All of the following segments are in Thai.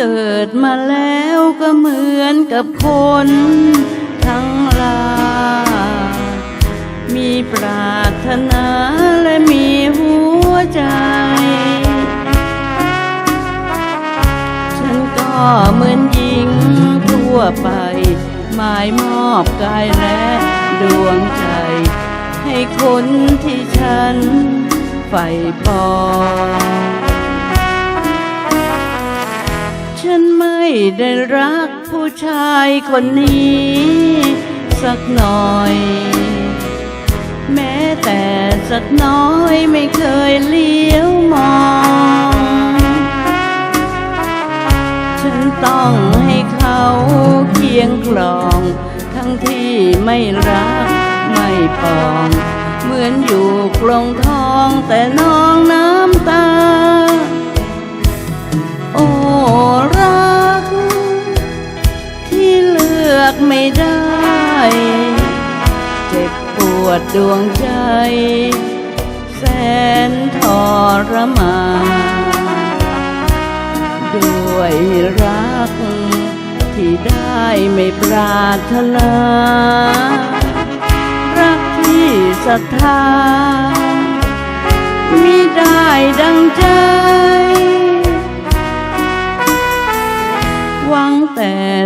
เกับคนทั้งหลายมีปรารถนาและมีหัวใจ ฉันก็เหมือนหญิงทั่วไป หมายมอบกายและดวงใจ ให้คนที่ฉันใฝ่ปอง ได้รักผู้ชายคนนี้ สักหน่อย แม้แต่สักน้อยไม่เคยเลี้ยวมอง ฉันต้องให้เขาเคียงครอง ทั้งที่ไม่รักไม่ปอง เหมือนอยู่กลงทองแต่น้องน้ำตา ไม่ได้ เจ็บปวดดวงใจ แสนทรมานด้วยรัก ที่ได้ไม่ปรารถนา รักที่ศรัทธามิได้ดังใจ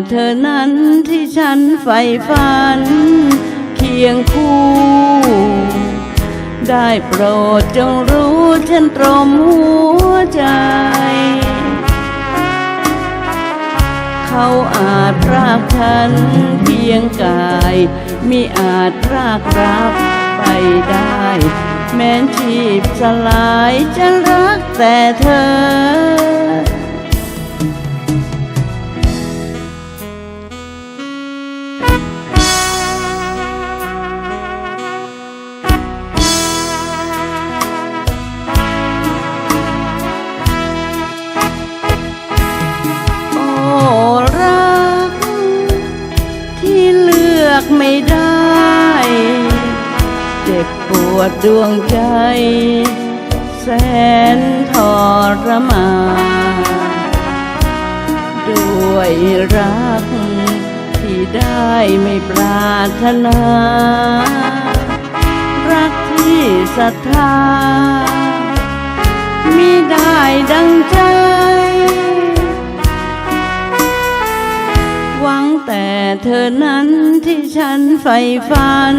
เธอนั้นที่ฉันใฝ่ฝัน เคียงคู่ ได้โปรดจงรู้ฉันตรมหัวใจ เขาอาจพรากฉันเพียงกายมิอาจพรากรักไปได้ แม้นชีพสลายฉันรักแต่เธอ กไม่ได้ เจ็บปวดดวงใจ แสนทรมานด้วยรัก ที่ได้ไม่ปรารถนา รักที่ศรัทธามิได้ดังใจ หวังแต่เธอนั้น ฉันใฝ่ฝัน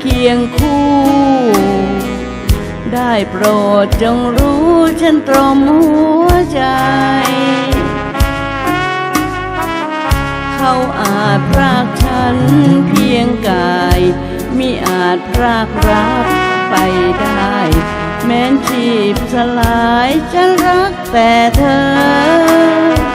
เคียงคู่ ได้โปรดจงรู้ฉันตรมหัวใจ เขาอาจพรากฉันเพียงกายมิอาจพรากรักไปได้ แม้นชีพสลายฉันรักแต่เธอ